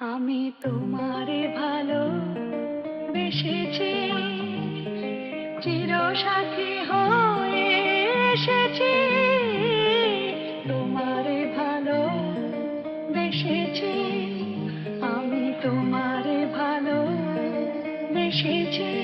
আমি তোমারে ভালো বেশেছি চির সাথী হয়ে এসেছি। তোমারে ভালো বেসেছি আমি তোমারে ভালো বেশেছি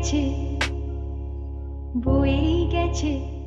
গেছে বয়ে গেছে।